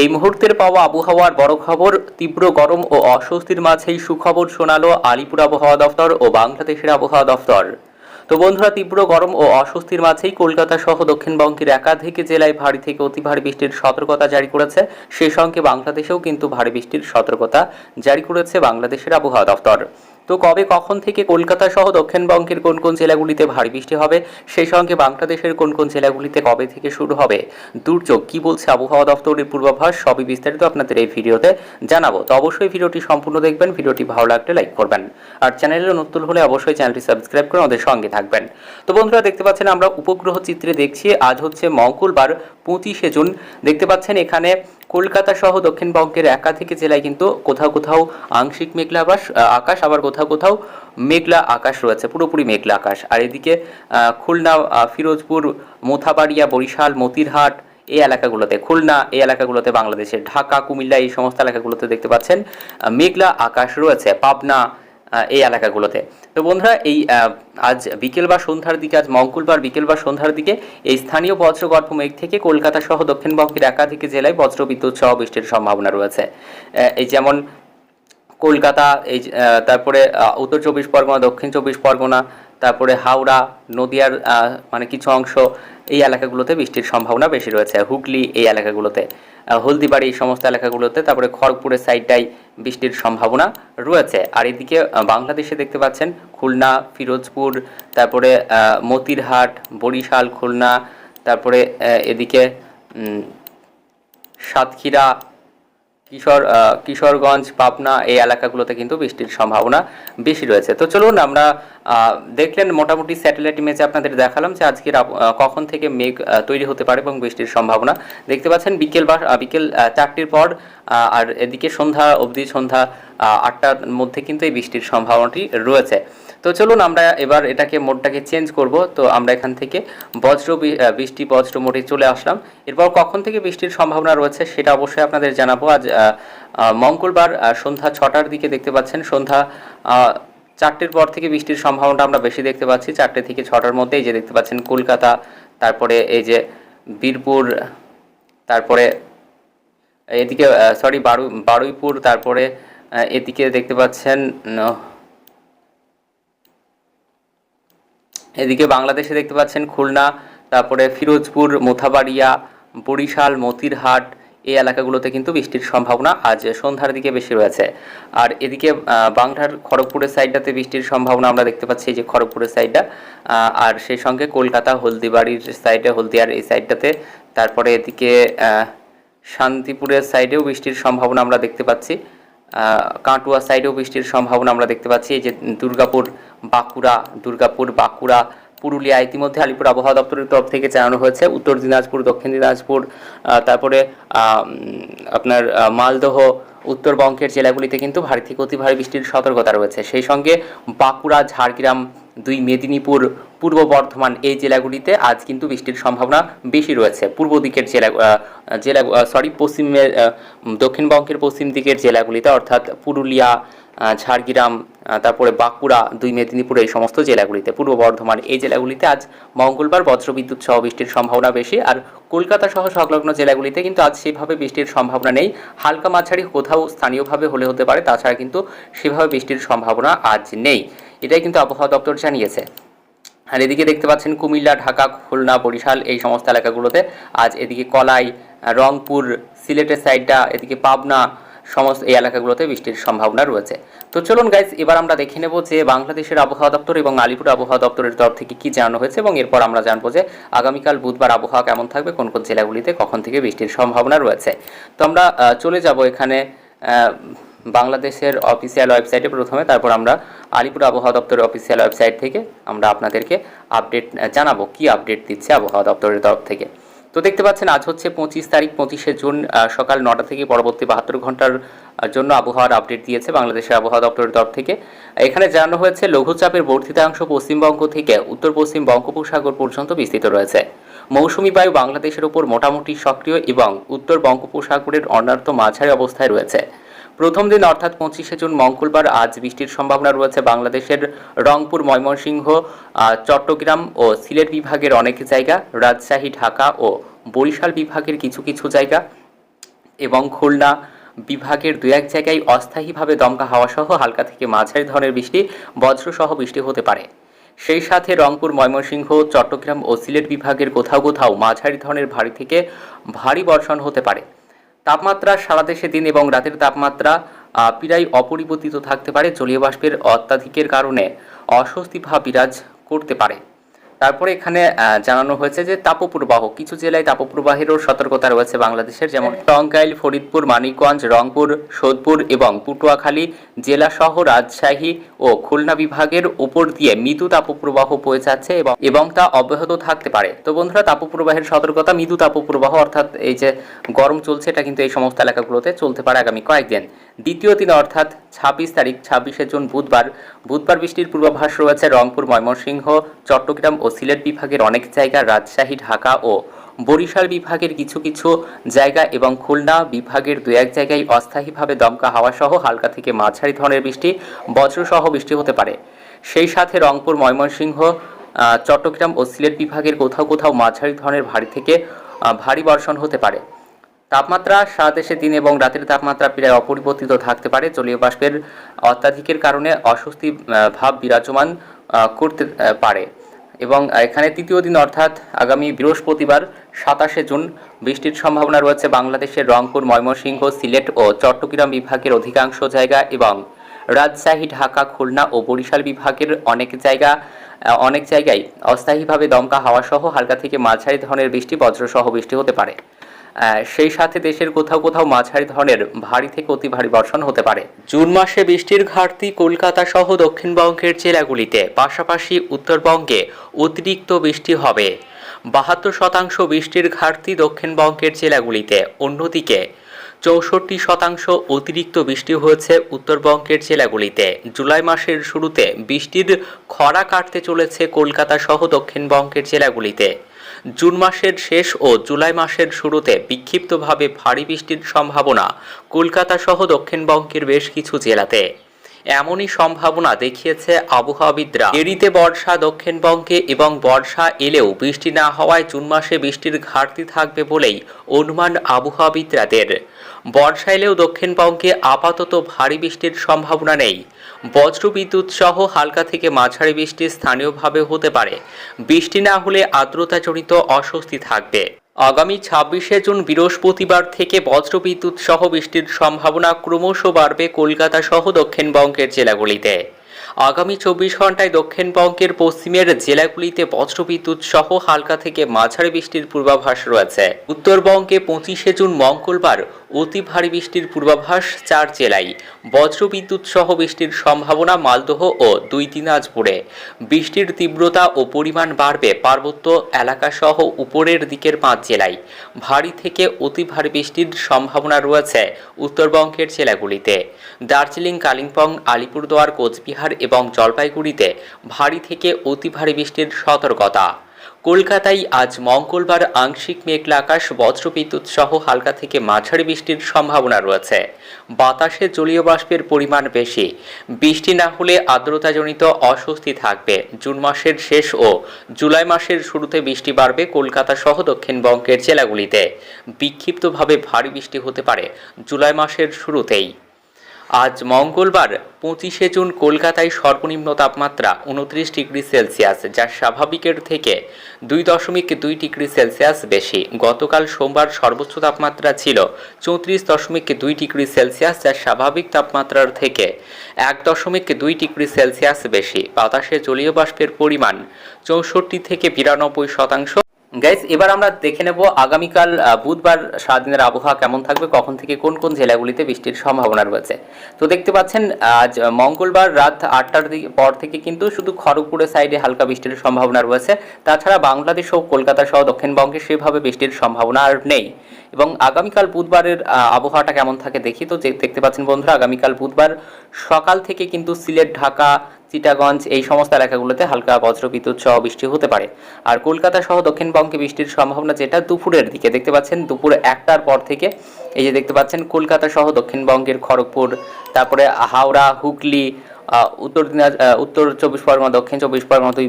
এই মুহূর্তের পাওয়া আবহাওয়ার বড় খবর, তীব্র গরম ও অস্বস্তির মাঝেই সুখবর শোনালো আলিপুর আবহাওয়া দফতর ও বাংলাদেশের আবহাওয়া দফতর। তো বন্ধুরা, তীব্র গরম ও অস্বস্তির মাঝেই কলকাতা সহ দক্ষিণবঙ্গের একাধিক জেলায় ভারী থেকে অতি ভারী বৃষ্টির সতর্কতা জারি করেছে। সেই সঙ্গে বাংলাদেশেও কিন্তু ভারী বৃষ্টির সতর্কতা জারি করেছে বাংলাদেশের আবহাওয়া দফতর। তো কবে, কখন থেকে কলকাতা সহ দক্ষিণবঙ্গের কোন কোন জেলাগুলিতে ভারী বৃষ্টি হবে? সেই সঙ্গে বাংলাদেশের কোন কোন জেলাগুলিতে কবে থেকে শুরু হবে? দুর্যোগ কি বলছে আবহাওয়া দফতরের পূর্বাভাস, সবই বিস্তারিত আপনাদের এই ভিডিওতে জানাব। তো অবশ্যই ভিডিওটি সম্পূর্ণ দেখবেন, ভিডিওটি ভালো লাগলে লাইক করবেন। আর চ্যানেলে নতুন হলে অবশ্যই চ্যানেলটি সাবস্ক্রাইব করে আমাদের সঙ্গে থাকবেন। তো বন্ধুরা, দেখতে পাচ্ছেন আমরা উপগ্রহ চিত্রে দেখছি, আজ হচ্ছে মঙ্গলবার, পঁচিশে জুন। দেখতে পাচ্ছেন এখানে কলকাতা সহ দক্ষিণবঙ্গের একাধিক জেলায় কিন্তু কোথাও কোথাও আংশিক মেঘলা আকাশ আকাশ, আবার কোথাও কোথাও মেঘলা আকাশ রয়েছে, পুরোপুরি মেঘলা আকাশ। আর এদিকে খুলনা ফিরোজপুর, মোথাবাড়িয়া, বরিশাল, মতিরহাট এই এলাকাগুলোতে, খুলনা এই এলাকাগুলোতে, বাংলাদেশের ঢাকা, কুমিল্লা এই সমস্ত এলাকাগুলোতে দেখতে পাচ্ছেন মেঘলা আকাশ রয়েছে। পাবনা এই এলাকাগুলোতে। তো বন্ধুরা, এই আজ বিকেল বা সন্ধ্যার দিকে, আজ মঙ্গলবার বিকেল বা সন্ধ্যার দিকে এই স্থানীয় বজ্রগর্ভ মেঘ থেকে কলকাতা সহ দক্ষিণবঙ্গের একাধিক জেলায় বজ্রবিদ্যুৎ সহ বৃষ্টির সম্ভাবনা রয়েছে। এই যেমন কলকাতা, এই তারপরে উত্তর চব্বিশ পরগনা, দক্ষিণ চব্বিশ পরগনা, তারপরে হাওড়া, নদিয়ার মানে কিছু অংশ এই এলাকাগুলোতে বৃষ্টির সম্ভাবনা বেশি রয়েছে। হুগলি এই এলাকাগুলোতে হলদিবাড়ি এই সমস্ত এলাকাগুলোতে, তারপরে খড়গপুরের সাইডটাই বৃষ্টির সম্ভাবনা রয়েছে। আর এদিকে বাংলাদেশে দেখতে পাচ্ছেন খুলনা, ফিরোজপুর, তারপরে মতিরহাট, বরিশাল, খুলনা, তারপরে এদিকে সাতক্ষীরা কিশোর কিশোরগঞ্জ, পাবনা এই এলাকাগুলোতে কিন্তু বৃষ্টির সম্ভাবনা বেশি রয়েছে। তো চলুন আমরা দেখলেন মোটামুটি স্যাটেলাইট ইমেজে আপনাদের দেখালাম যে আজকের কখন থেকে মেঘ তৈরি হতে পারে এবং বৃষ্টির সম্ভাবনা। দেখতে পাচ্ছেন বিকেল বা বিকেল চারটির পর আর এদিকে সন্ধ্যা অবধি সন্ধ্যা আটটার মধ্যে কিন্তু এই বৃষ্টির সম্ভাবনাটি রয়েছে। তো চলুন আমরা এবার এটাকে, মোডটাকে চেঞ্জ করব। তো আমরা এখান থেকে বজ্র বৃষ্টি বজ্র মোডে চলে আসলাম। এরপর কখন থেকে বৃষ্টির সম্ভাবনা রয়েছে সেটা অবশ্যই আপনাদের জানাব। আজ মঙ্গলবার সন্ধ্যা ছটার দিকে দেখতে পাচ্ছেন, সন্ধ্যা চারটের পর থেকে বৃষ্টির সম্ভাবনাটা আমরা বেশি দেখতে পাচ্ছি। চারটে থেকে ছটার মধ্যে এই যে দেখতে পাচ্ছেন কলকাতা, তারপরে এই যে বীরপুর, তারপরে এদিকে সরি বারু, বারুইপুর, তারপরে এদিকে দেখতে পাচ্ছেন এদিকে বাংলাদেশে দেখতে পাচ্ছেন খুলনা, তারপরে ফিরোজপুর, মোথাবাড়িয়া, বরিশাল, মতিরহাট, এই এলাকাগুলোতে কিন্তু বৃষ্টির সম্ভাবনা আজ সন্ধ্যার দিকে বেশি রয়েছে। আর এদিকে বাংলার খড়গপুরের সাইডটাতে বৃষ্টির সম্ভাবনা আমরা দেখতে পাচ্ছি যে খড়গপুরের সাইডটা। আর সেই সঙ্গে কলকাতা, হলদিবাড়ির সাইডে, হলদিয়ার এই সাইডটাতে, তারপরে এদিকে শান্তিপুরের সাইডেও বৃষ্টির সম্ভাবনা আমরা দেখতে পাচ্ছি। কাটুয়া সাইডেও বৃষ্টির সম্ভাবনা আমরা দেখতে পাচ্ছি। যে দুর্গাপুর, বাঁকুড়া দুর্গাপুর, বাঁকুড়া, পুরুলিয়া ইতিমধ্যে আলিপুর আবহাওয়া দপ্তরের তরফ থেকে জানানো হয়েছে। উত্তর দিনাজপুর, দক্ষিণ দিনাজপুর তারপরে আপনার মালদহ উত্তরবঙ্গের জেলাগুলিতে কিন্তু ভারী থেকে অতি ভারী বৃষ্টির সতর্কতা রয়েছে। সেই সঙ্গে বাঁকুড়া, ঝাড়গ্রাম দুই মেদিনীপুর পূর্ব বর্ধমান এই জেলাগুলিতে আজ কিন্তু বৃষ্টির সম্ভাবনা বেশি রয়েছে। পূর্ব দিকের জেলা জেলা সরি পশ্চিমের দক্ষিণবঙ্গের পশ্চিম দিকের জেলাগুলিতে অর্থাৎ পুরুলিয়া ঝাড়গ্রাম তারপরে বাঁকুড়া, দুই মেদিনীপুর এই সমস্ত জেলাগুলিতে। পূর্ব বর্ধমান এই জেলাগুলিতে আজ মঙ্গলবার বজ্রবিদ্যুৎ সহ বৃষ্টির সম্ভাবনা বেশি। আর কলকাতা সহ সংলগ্ন জেলাগুলিতে কিন্তু আজ সেভাবে বৃষ্টির সম্ভাবনা নেই। হালকা মাঝারি কোথাও স্থানীয়ভাবে হলে হতে পারে, তাছাড়া কিন্তু সেভাবে বৃষ্টির সম্ভাবনা আজ নেই। এটাই কিন্তু আবহাওয়া দপ্তর জানিয়েছে। আর এদিকে দেখতে পাচ্ছেন কুমিল্লা, ঢাকা, খুলনা, বরিশাল এই সমস্ত এলাকাগুলোতে আজ এদিকে কলাই, রংপুর, সিলেটের সাইডটা, এদিকে পাবনা সমস্ত এই এলাকাগুলোতে বৃষ্টির সম্ভাবনা রয়েছে। তো চলুন গাইজ এবার আমরা দেখে নেব যে বাংলাদেশের আবহাওয়া দপ্তর এবং আলিপুর আবহাওয়া দপ্তরের তরফ থেকে কি জানানো হয়েছে এবং এরপর আমরা জানব যে আগামীকাল বুধবার আবহাওয়া কেমন থাকবে, কোন কোন জেলাগুলিতে কখন থেকে বৃষ্টির সম্ভাবনা রয়েছে। তো আমরা চলে যাব এখানে বাংলাদেশের অফিসিয়াল ওয়েবসাইটে প্রথমে, তারপর আমরা আলিপুর আবহাওয়া দপ্তরের অফিসিয়াল ওয়েবসাইট থেকে আমরা আপনাদেরকে আপডেট জানাব কি আপডেট দিচ্ছে আবহাওয়া দপ্তরের তরফ থেকে। তো দেখতে পাচ্ছেন, আজ হচ্ছে পঁচিশ তারিখ, পঁচিশে জুন সকাল নটা থেকে পরবর্তী বাহাত্তর ঘণ্টার জন্য আবহাওয়ার আপডেট দিয়েছে বাংলাদেশের আবহাওয়া দপ্তরের তরফ থেকে। এখানে জানানো হয়েছে, লঘুচাপের বর্ধিতাংশ পশ্চিমবঙ্গ থেকে উত্তর পশ্চিম বঙ্গোপসাগর পর্যন্ত বিস্তৃত রয়েছে। মৌসুমী বায়ু বাংলাদেশের উপর মোটামুটি সক্রিয় এবং উত্তর বঙ্গোপসাগরের অন্যান্য মাঝারি অবস্থায় রয়েছে। প্রথম দিন অর্থাৎ পঁচিশে জুন মঙ্গলবার আজ বৃষ্টির সম্ভাবনা রয়েছে বাংলাদেশের রংপুর, ময়মনসিংহ চট্টগ্রাম ও সিলেট বিভাগের অনেক জায়গা, রাজশাহী, ঢাকা ও বরিশাল বিভাগের কিছু কিছু জায়গা এবং খুলনা বিভাগের দু এক জায়গায় অস্থায়ীভাবে দমকা হাওয়া সহ হালকা থেকে মাঝারি ধরনের বৃষ্টি, বজ্রসহ বৃষ্টি হতে পারে। সেই সাথে রংপুর, ময়মনসিংহ, চট্টগ্রাম ও সিলেট বিভাগের কোথাও কোথাও মাঝারি ধরনের ভারী থেকে ভারী বর্ষণ হতে পারে। তাপমাত্রা সারা দেশে দিন এবং রাতের তাপমাত্রা প্রায় অপরিবর্তিত থাকতে পারে জলীয় বাষ্পের অত্যাধিকের কারণে। অস্বস্তি ভাব বিরাজ করতে পারে। তারপরে এখানে জানানো হয়েছে যে তাপপ্রবাহ কিছু জেলায় তাপপ্রবাহেরও সতর্কতা রয়েছে বাংলাদেশের যেমন টঙ্গাইল ফরিদপুর মানিকগঞ্জ রংপুর সোদপুর এবং পটুয়াখালী জেলাসহ রাজশাহী ও খুলনা বিভাগের উপর দিয়ে মৃদু তাপপ্রবাহ বয়ে যাচ্ছে এবং এবং তা অব্যাহত থাকতে পারে। তো বন্ধুরা তাপপ্রবাহের সতর্কতা মৃদু তাপপ্রবাহ অর্থাৎ এই যে গরম চলছে এটা কিন্তু এই সমস্ত এলাকাগুলোতে চলতে পারে আগামী কয়েকদিন। দ্বিতীয় দিন অর্থাৎ ছাব্বিশ তারিখ ছাব্বিশে জুন বুধবার বুধবার বৃষ্টির পূর্বাভাস রয়েছে রংপুর ময়মনসিংহ চট্টগ্রাম ও সিলেট বিভাগের অনেক জায়গা রাজশাহী, ঢাকা ও বরিশাল বিভাগের কিছু কিছু জায়গা এবং খুলনা বিভাগের দু এক জায়গায় অস্থায়ীভাবে দমকা হাওয়া সহ হালকা থেকে মাঝারি ধরনের বৃষ্টি, বজ্রসহ বৃষ্টি হতে পারে। সেই সাথে রংপুর, ময়মনসিংহ চট্টগ্রাম ও সিলেট বিভাগের কোথাও কোথাও মাঝারি ধরনের ভারী থেকে ভারী বর্ষণ হতে পারে। তাপমাত্রা সারা দেশে দিন এবং রাতের তাপমাত্রা প্রায় অপরিবর্তিত থাকতে পারে। জলীয় বাষ্পের অত্যাধিকের কারণে অস্বস্তি ভাব বিরাজমান করতে পারে। এবং এখানে তৃতীয় দিন অর্থাৎ আগামী বৃহস্পতিবার, সাতাশে জুন, বৃষ্টির সম্ভাবনা রয়েছে বাংলাদেশের রংপুর, ময়মনসিংহ, সিলেট ও চট্টগ্রাম বিভাগের অধিকাংশ জায়গা এবং রাজশাহী, ঢাকা, খুলনা ও বরিশাল বিভাগের অনেক জায়গা অনেক জায়গায় অস্থায়ীভাবে দমকা হাওয়াসহ হালকা থেকে মাঝারি ধরনের বৃষ্টি, বজ্রসহ বৃষ্টি হতে পারে। সেই সাথে দেশের কোথাও কোথাও মাঝারি ধরনের ভারী থেকে অতি ভারী বর্ষণ হতে পারে। জুন মাসে বৃষ্টির ঘাটতি কলকাতা সহ দক্ষিণবঙ্গের জেলাগুলিতে, পাশাপাশি উত্তরবঙ্গে অতিরিক্ত বৃষ্টি হবে। বাহাত্তর শতাংশ বৃষ্টির ঘাটতি দক্ষিণবঙ্গের জেলাগুলিতে। অন্যদিকে, চৌষট্টি শতাংশ অতিরিক্ত বৃষ্টি হয়েছে উত্তরবঙ্গের জেলাগুলিতে। জুলাই মাসের শুরুতে বৃষ্টির খরা কাটতে চলেছে কলকাতা সহ দক্ষিণবঙ্গের জেলাগুলিতে। জুন মাসের শেষ ও জুলাই মাসের শুরুতে বিক্ষিপ্তভাবে ভারী বৃষ্টির সম্ভাবনা কলকাতা সহ দক্ষিণবঙ্গের বেশ কিছু জেলাতে। এমনই সম্ভাবনা দেখিয়েছে আবহাওয়াবিদরা। দেরিতে বর্ষা দক্ষিণবঙ্গে এবং বর্ষা এলেও বৃষ্টি না হওয়ায় জুন মাসে বৃষ্টির ঘাটতি থাকবে বলেই অনুমান আবহাওয়াবিদরাদের বর্ষা এলেও দক্ষিণবঙ্গে আপাতত ভারী বৃষ্টির সম্ভাবনা নেই। বজ্রবিদ্যুৎ সহ হালকা থেকে মাঝারি বৃষ্টি স্থানীয়ভাবে হতে পারে। বৃষ্টি না হলে আর্দ্রতাজনিত অস্বস্তি থাকবে। আগামী ছাব্বিশে জুন বৃহস্পতিবার থেকে বজ্রবিদ্যুৎ সহ বৃষ্টির সম্ভাবনা ক্রমশ বাড়বে কলকাতা সহ দক্ষিণবঙ্গের জেলাগুলিতে। আগামী চব্বিশ ঘন্টায় দক্ষিণবঙ্গের পশ্চিমের জেলাগুলিতে বজ্রবিদ্যুৎ সহ হালকা থেকে মাঝারি বৃষ্টির পূর্বাভাস রয়েছে। উত্তরবঙ্গে পঁচিশে জুন মঙ্গলবার অতি ভারী বৃষ্টির পূর্বাভাস চার জেলায়। বজ্রবিদ্যুৎ সহ বৃষ্টির সম্ভাবনা মালদহ ও দুই দিনাজপুরে। বৃষ্টির তীব্রতা ও পরিমাণ বাড়বে পার্বত্য এলাকাসহ উপরের দিকের পাঁচ জেলায়। ভারী থেকে অতি ভারী বৃষ্টির সম্ভাবনা রয়েছে উত্তরবঙ্গের জেলাগুলিতে। দার্জিলিং, কালিম্পং, আলিপুরদুয়ার, কোচবিহার এবং জলপাইগুড়িতে ভারী থেকে অতি ভারী বৃষ্টির সতর্কতা। কলকাতায় আজ মঙ্গলবার আংশিক মেঘলা আকাশ, বজ্রবিদ্যুৎ সহ হালকা থেকে মাঝারি বৃষ্টির সম্ভাবনা রয়েছে। বাতাসে জলীয় বাষ্পের পরিমাণ বেশি। বৃষ্টি না হলে আর্দ্রতাজনিত অস্বস্তি থাকবে। জুন মাসের শেষ ও জুলাই মাসের শুরুতে বৃষ্টি বাড়বে কলকাতা সহ দক্ষিণবঙ্গের জেলাগুলিতে। বিক্ষিপ্তভাবে ভারী বৃষ্টি হতে পারে জুলাই মাসের শুরুতেই। আজ মঙ্গলবার পঁচিশে জুন কলকাতায় সর্বনিম্ন তাপমাত্রা উনত্রিশ ডিগ্রি সেলসিয়াস, যা স্বাভাবিকের থেকে দুই দশমিক দুই ডিগ্রি সেলসিয়াস বেশি। গতকাল সোমবার সর্বোচ্চ তাপমাত্রা ছিল চৌত্রিশ দশমিক দুই ডিগ্রি সেলসিয়াস, যা স্বাভাবিক তাপমাত্রার থেকে এক দশমিক দুই ডিগ্রি সেলসিয়াস বেশি। বাতাসে জলীয় বাষ্পের পরিমাণ চৌষট্টি থেকে বিরানব্বই শতাংশ। গাইজ এবার আমরা দেখে নেব আগামীকাল বুধবার সারাদিনের আবহাওয়া কেমন থাকবে, কখন থেকে কোন কোন জেলাগুলিতে বৃষ্টির সম্ভাবনা রয়েছে। তো দেখতে পাচ্ছেন, আজ মঙ্গলবার রাত আটটার পর থেকে কিন্তু শুধু খড়গপুরের সাইডে হালকা বৃষ্টির সম্ভাবনা রয়েছে। তাছাড়া বাংলাদেশ ও কলকাতা সহ দক্ষিণবঙ্গে সেভাবে বৃষ্টির সম্ভাবনা আর নেই। এবং আগামীকাল বুধবারের আবহাওয়াটা কেমন থাকে দেখি। তো দেখতে পাচ্ছেন বন্ধুরা, আগামীকাল বুধবার সকাল থেকে কিন্তু সিলেট, ঢাকা চিটাগঞ্জ এই সমস্ত এলাকাগুলোতে হালকা বজ্রবিদ্যুৎ সহ বৃষ্টি হতে পারে। আর কলকাতা সহ দক্ষিণবঙ্গে বৃষ্টির সম্ভাবনা যেটা দুপুরের দিকে দেখতে পাচ্ছেন দুপুর একটার পর থেকে এই যে দেখতে পাচ্ছেন কলকাতা সহ দক্ষিণবঙ্গের খড়গপুর তারপরে হাওড়া হুগলি উত্তর দিনাজ উত্তর চব্বিশ পরগনা দক্ষিণ চব্বিশ পরগনা দুই,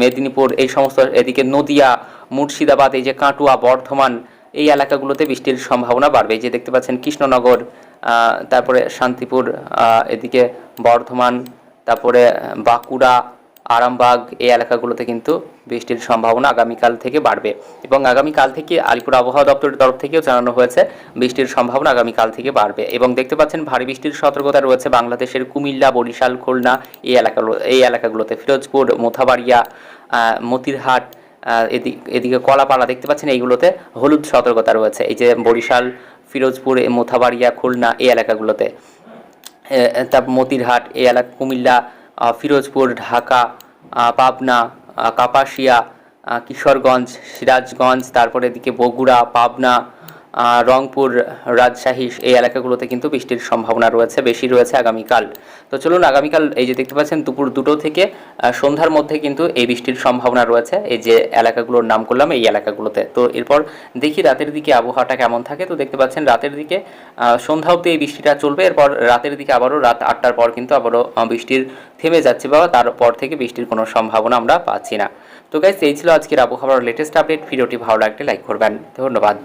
মেদিনীপুর এই সমস্ত এদিকে নদিয়া মুর্শিদাবাদ এই যে কাটুয়া বর্ধমান এই এলাকাগুলোতে বৃষ্টির সম্ভাবনা বাড়বে। যে দেখতে পাচ্ছেন কৃষ্ণনগর তারপরে শান্তিপুর এদিকে বর্ধমান তারপরে বাঁকুড়া, আরামবাগ এই এলাকাগুলোতে কিন্তু বৃষ্টির সম্ভাবনা আগামীকাল থেকে বাড়বে এবং আগামীকাল থেকে আলিপুর আবহাওয়া দপ্তরের তরফ থেকেও জানানো হয়েছে, বৃষ্টির সম্ভাবনা আগামীকাল থেকে বাড়বে এবং দেখতে পাচ্ছেন ভারী বৃষ্টির সতর্কতা রয়েছে বাংলাদেশের কুমিল্লা, বরিশাল, খুলনা এই এলাকাগুলো, এই এলাকাগুলোতে। ফিরোজপুর, মোথাবাড়িয়া মতিরহাট এদিক, এদিকে কলাপাড়া দেখতে পাচ্ছেন এইগুলোতে হলুদ সতর্কতা রয়েছে। এই যে বরিশাল, ফিরোজপুর মোথাবাড়িয়া, খুলনা এই এলাকাগুলোতে। তারপর মতিরহাট এই এলাকা কুমিল্লা ফিরোজপুর, ঢাকা পাবনা কাপাসিয়া কিশোরগঞ্জ, সিরাজগঞ্জ, তারপরে এদিকে বগুড়া, পাবনা রংপুর রাজশাহী এই এলাকাগুলোতে কিন্তু বৃষ্টির সম্ভাবনা রয়েছে, বেশি রয়েছে আগামীকাল। তো চলুন আগামীকাল এই যে দেখতে পাচ্ছেন, দুপুর দুটো থেকে সন্ধ্যার মধ্যে কিন্তু এই বৃষ্টির সম্ভাবনা রয়েছে, এই যে এলাকাগুলোর নাম করলাম এই এলাকাগুলোতে। তো এরপর দেখি রাতের দিকে আবহাওয়াটা কেমন থাকে। তো দেখতে পাচ্ছেন রাতের দিকে সন্ধ্যা অবধি এই বৃষ্টিটা চলবে, এরপর রাতের দিকে আবারও রাত আটটার পর কিন্তু আবারও বৃষ্টির থেমে যাচ্ছে বা তারপর থেকে বৃষ্টির কোনো সম্ভাবনা আমরা পাচ্ছি না। তো গাইস এই ছিল আজকের আবহাওয়ার লেটেস্ট আপডেট ভিডিওটি ভালো লাগলে লাইক করবেন। ধন্যবাদ।